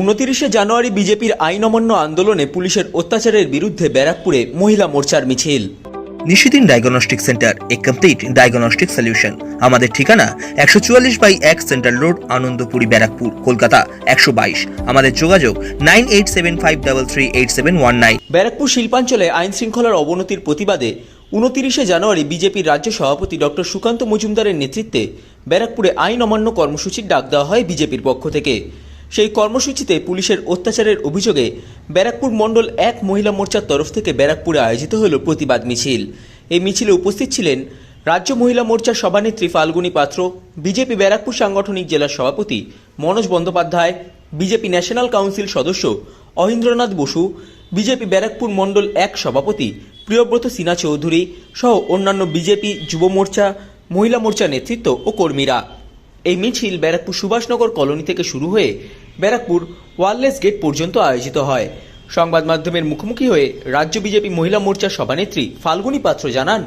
উনতিরিশে জানুয়ারি বিজেপির আইন অমান্য আন্দোলনে পুলিশের অত্যাচারের বিরুদ্ধে ব্যারাকপুরে মহিলা মোর্চার মিছিল। নিশিদিন ডায়াগনস্টিক সেন্টার এ কমপ্লিট ডায়াগনস্টিক সলিউশন। আমাদের ঠিকানা একশো চুয়াল্লিশ বাই এক সেন্ট্রাল রোড আনন্দপুরি ব্যারাকপুর কলকাতা একশো বাইশ। আমাদের যোগাযোগ nine eight seven five double three eight seven one nine. Barrackpore শিল্পাঞ্চলে আইন শৃঙ্খলার অবনতির প্রতিবাদে উনতিরিশে জানুয়ারি বিজেপির রাজ্য সভাপতি ডক্টর সুকান্ত মজুমদারের নেতৃত্বে ব্যারাকপুরে আইন অমান্য কর্মসূচির ডাক দেওয়া হয় বিজেপির পক্ষ থেকে। সেই কর্মসূচিতে পুলিশের অত্যাচারের অভিযোগে ব্যারাকপুর মণ্ডল এক মহিলা মোর্চার তরফ থেকে ব্যারাকপুরে আয়োজিত হল প্রতিবাদ মিছিল। এই মিছিলে উপস্থিত ছিলেন রাজ্য মহিলা মোর্চার সভানেত্রী ফাল্গুনী পাত্র, বিজেপি ব্যারাকপুর সাংগঠনিক জেলার সভাপতি Manoj Bandyopadhyay, BJP national council সদস্য অহিন্দ্রনাথ বসু, বিজেপি ব্যারাকপুর মণ্ডল এক সভাপতি প্রিয়ব্রত সিনহা চৌধুরী সহ অন্যান্য বিজেপি যুব মোর্চা, মহিলা মোর্চা নেতৃত্ব ও কর্মীরা। এই মিছিল ব্যারাকপুর সুভাষনগর কলোনি থেকে শুরু হয়ে ব্যারাকপুর ওয়ারলেস গেট পর্যন্ত আয়োজিত হয়। সংবাদ মাধ্যমের মুখোমুখি হয়ে রাজ্য বিজেপি মহিলা মোর্চার সভানেত্রী ফাল্গুনী পাত্র জানান।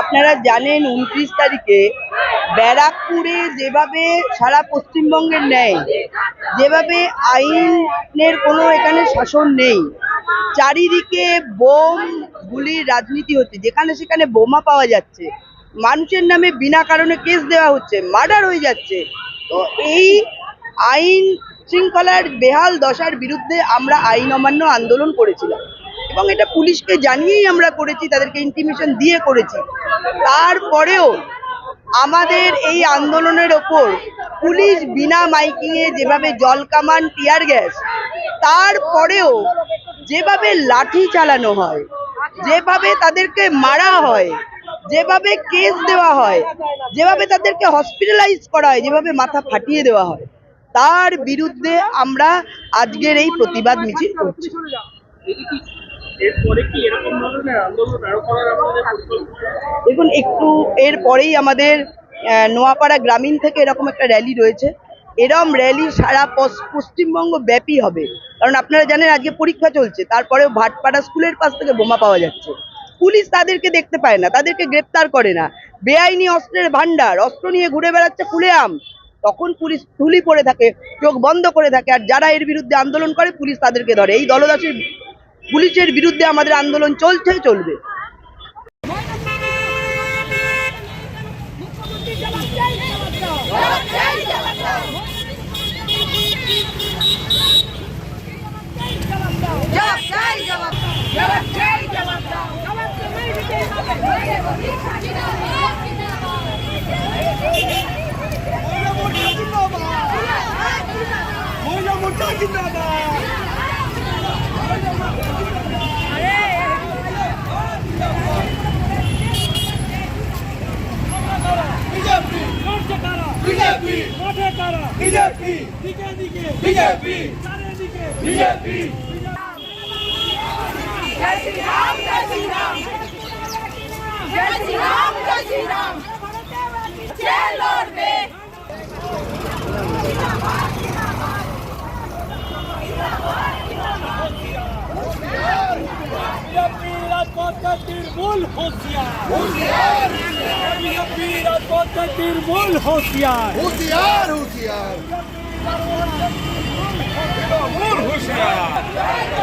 আপনারা জানেন উনত্রিশ তারিখে ব্যারাকপুরে যেভাবে সারা পশ্চিমবঙ্গের ন্যায়, যেভাবে আইনের কোনো এখানে শাসন নেই, চারিদিকে বোম গুলির রাজনীতি হচ্ছে, যেখানে সেখানে বোমা পাওয়া যাচ্ছে। মানুষের নামে বিনা কারণে কেস দেওয়া হচ্ছে, মার্ডার হয়ে যাচ্ছে। তো এই আইন শৃঙ্খলার বেহাল দশার বিরুদ্ধে আমরা আইন অমান্য আন্দোলন করেছিলাম। এবং এটা পুলিশকে জানিয়েই আমরা করেছি, তাদেরকে ইন্টিমেশন দিয়ে করেছি। তারপরেও আমাদের এই আন্দোলনের ওপর পুলিশ বিনা মাইকিংয়ে যেভাবে জল কামান, টিয়ার গ্যাস, তারপরেও যেভাবে লাঠি চালানো হয়, যেভাবে তাদেরকে মারা হয় যেভাবে কেস দেওয়া হয় যেভাবে তাদেরকে হসপিটালাইজ করা হয় যেভাবে মাথা ফাটিয়ে দেওয়া হয় তার বিরুদ্ধে আমরা আজকের এই প্রতিবাদ মিছিল করছি। দেখুন একটু এর পরেই আমাদের নোয়াপাড়া গ্রামীণ থেকে এরকম একটা র্যালি রয়েছে। এরম র্যালি সারা পশ্চিমবঙ্গ ব্যাপী হবে। কারণ আপনারা জানেন আজকে পরীক্ষা চলছে তারপরেও ভাটপাড়া স্কুলের পাশ থেকে বোমা পাওয়া যাচ্ছে। পুলিশ তাদেরকে দেখতে পায় না, তাদেরকে গ্রেপ্তার করে না। বেআইনি অস্ত্রের ভান্ডার অস্ত্র নিয়ে ঘুরে বেড়াচ্ছে খুলেআম তখন পুলিশ ঠুলি পড়ে থাকে, চোখ বন্ধ করে থাকে, আর যারা এর বিরুদ্ধে আন্দোলন করে, পুলিশ তাদেরকে ধরে। এই দলদাসের পুলিশের বিরুদ্ধে আমাদের আন্দোলন চলছে চলবে। BJP BJP BJP BJP BJP जय श्री राम जय श्री राम তৃণমূল হুঁশিয়ার হুঁশিয়ার বিজেপি রাজপথে তৃণমূল হুঁশিয়ার হুঁশিয়ার হুঁশিয়ার তৃণমূল হুঁশিয়ার